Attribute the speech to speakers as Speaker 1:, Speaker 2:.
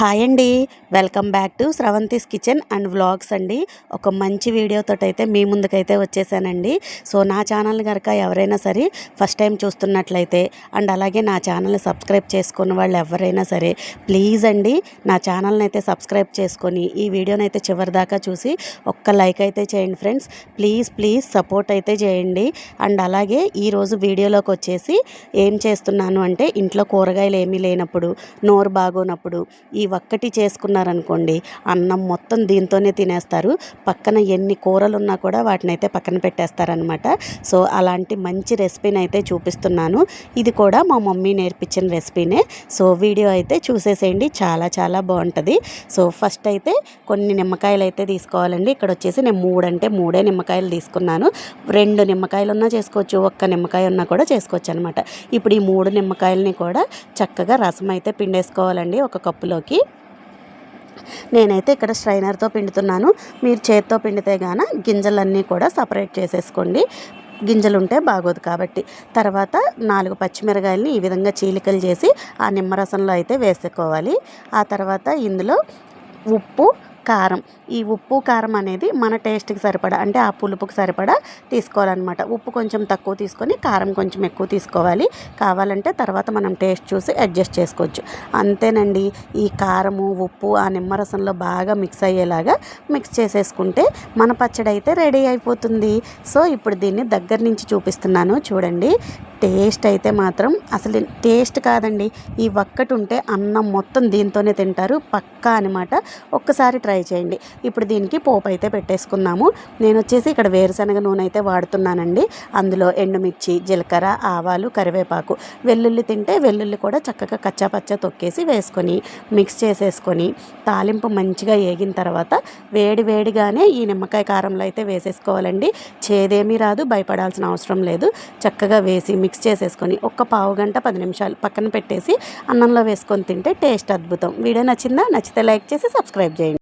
Speaker 1: Hi అండి. Welcome back to Sravanthi's kitchen and vlogs అండి. ఒక మంచి వీడియోతో అయితే మీ ముందుకైతే వచ్చేసానండి. సో నా ఛానల్ కనుక ఎవరైనా సరే ఫస్ట్ టైం చూస్తున్నట్లయితే అండ్ అలాగే నా ఛానల్ని సబ్స్క్రైబ్ చేసుకున్న వాళ్ళు ఎవరైనా సరే ప్లీజ్ అండి నా ఛానల్ని అయితే సబ్స్క్రైబ్ చేసుకొని ఈ వీడియోని అయితే చివరి దాకా చూసి ఒక్క లైక్ అయితే చేయండి ఫ్రెండ్స్. ప్లీజ్ ప్లీజ్ సపోర్ట్ అయితే చేయండి. అండ్ అలాగే ఈరోజు వీడియోలోకి వచ్చేసి ఏం చేస్తున్నాను అంటే ఇంట్లో కూరగాయలు ఏమీ లేనప్పుడు నోరు బాగోనప్పుడు ఈ ఒక్కటి చేసుకున్నారనుకోండి అన్నం మొత్తం దీంతోనే తినేస్తారు. పక్కన ఎన్ని కూరలు ఉన్నా కూడా వాటిని అయితే పక్కన పెట్టేస్తారనమాట. సో అలాంటి మంచి రెసిపీని అయితే చూపిస్తున్నాను. ఇది కూడా మా మమ్మీ నేర్పించిన రెసిపీనే. సో వీడియో అయితే చూసేసేయండి. చాలా చాలా బాగుంటుంది. సో ఫస్ట్ అయితే కొన్ని నిమ్మకాయలు అయితే తీసుకోవాలండి. ఇక్కడ వచ్చేసి నేను మూడంటే మూడే నిమ్మకాయలు తీసుకున్నాను. రెండు నిమ్మకాయలు ఉన్నా చేసుకోవచ్చు ఒక్క నిమ్మకాయ ఉన్నా కూడా చేసుకోవచ్చు అనమాట ఇప్పుడు ఈ మూడు నిమ్మకాయలని కూడా చక్కగా రసం అయితే పిండేసుకోవాలండి ఒక కప్పులోకి. నేనైతే ఇక్కడ స్ట్రైనర్తో పిండుతున్నాను. మీరు చేత్తో పిండితే గాన గింజలన్నీ కూడా సపరేట్ చేసేసుకోండి. గింజలు ఉంటే బాగోదు కాబట్టి. తర్వాత నాలుగు పచ్చిమిరకాయలని ఈ విధంగా చీలికలు చేసి ఆ నిమ్మరసంలో అయితే వేసుకోవాలి ఆ తర్వాత ఇందులో ఉప్పు కారం. ఈ ఉప్పు కారం అనేది మన టేస్ట్కి సరిపడా అంటే ఆ పులుపుకి సరిపడా తీసుకోవాలన్నమాట. ఉప్పు కొంచెం తక్కువ తీసుకొని కారం కొంచెం ఎక్కువ తీసుకోవాలి. కావాలంటే తర్వాత మనం టేస్ట్ చూసి అడ్జస్ట్ చేసుకోవచ్చు. అంతేనండి ఈ కారము ఉప్పు ఆ నిమ్మరసంలో బాగా మిక్స్ అయ్యేలాగా మిక్స్ చేసేసుకుంటే మన పచ్చడి అయితే రెడీ అయిపోతుంది. సో ఇప్పుడు దీన్ని దగ్గర నుంచి చూపిస్తున్నాను. చూడండి టేస్ట్ అయితే మాత్రం అసలు టేస్ట్ కాదండి. ఈ ఒక్కటి ఉంటే అన్నం మొత్తం దీంతోనే తింటారు. పక్కా అనమాట ఒక్కసారి ట్రై చేయండి. ఇప్పుడు దీనికి పోపు అయితే పెట్టేసుకుందాము. నేను వచ్చేసి ఇక్కడ వేరుశనగ నూనె అయితే వాడుతున్నానండి. అందులో ఎండుమిర్చి జీలకర్ర ఆవాలు కరివేపాకు వెల్లుల్లి తింటే వెల్లుల్లి కూడా చక్కగా కచ్చాపచ్చ తొక్కేసి వేసుకొని మిక్స్ చేసేసుకొని తాలింపు మంచిగా ఏగిన తర్వాత వేడి వేడిగానే ఈ నిమ్మకాయ కారంలో అయితే వేసేసుకోవాలండి. చేదేమీ రాదు భయపడాల్సిన అవసరం లేదు. చక్కగా వేసి మిక్స్ చేసేసుకొని ఒక్క పావు గంట పది నిమిషాలు పక్కన పెట్టేసి అన్నంలో వేసుకొని తింటే టేస్ట్ అద్భుతం. వీడియో నచ్చిందా? నచ్చితే లైక్ చేసి సబ్స్క్రైబ్ చేయండి.